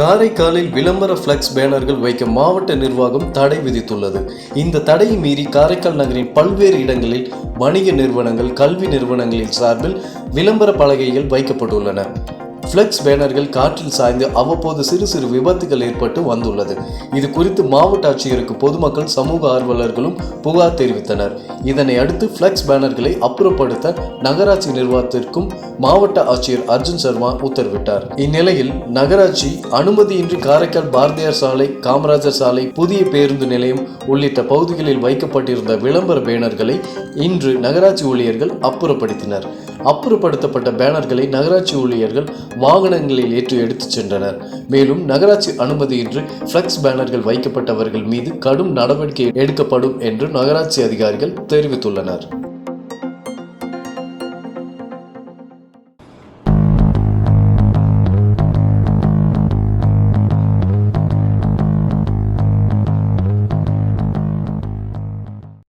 காரைக்காலில் விளம்பர ஃப்ளெக்ஸ் பேனர்கள் வைக்க மாவட்ட நிர்வாகம் தடை விதித்துள்ளது. இந்த தடையை மீறி காரைக்கால் நகரின் பல்வேறு இடங்களில் வணிக நிறுவனங்கள் கல்வி நிறுவனங்களின் சார்பில் விளம்பர பலகைகள் வைக்கப்பட்டுள்ளன. ஃப்ளெக்ஸ் பேனர்கள் காற்றில் சாய்ந்து அவ்வப்போது சிறு சிறு விபத்துகள் ஏற்பட்டு வந்துள்ளது. இது குறித்து மாவட்ட ஆட்சியருக்கு பொதுமக்கள் சமூக ஆர்வலர்களும் புகார் தெரிவித்தனர். இதனை அடுத்து ஃப்ளெக்ஸ் பேனர்களை அப்புறப்படுத்த நகராட்சி நிர்வாகத்திற்கும் மாவட்ட ஆட்சியர் அர்ஜுன் சர்மா உத்தரவிட்டார். இந்நிலையில் நகராட்சி அனுமதியின்றி காரைக்கால் பாரதியார் சாலை காமராஜர் சாலை புதிய பேருந்து நிலையம் உள்ளிட்ட பகுதிகளில் வைக்கப்பட்டிருந்த விளம்பர பேனர்களை இன்று நகராட்சி ஊழியர்கள் அப்புறப்படுத்தினர். அப்புறப்படுத்தப்பட்ட பேனர்களை நகராட்சி ஊழியர்கள் வாகனங்களில் ஏற்றி எடுத்துச் சென்றனர். மேலும் நகராட்சி அனுமதியின்றி ஃப்ளெக்ஸ் பேனர்கள் வைக்கப்பட்டவர்கள் மீது கடும் நடவடிக்கை எடுக்கப்படும் என்று நகராட்சி அதிகாரிகள் தெரிவித்துள்ளனர்.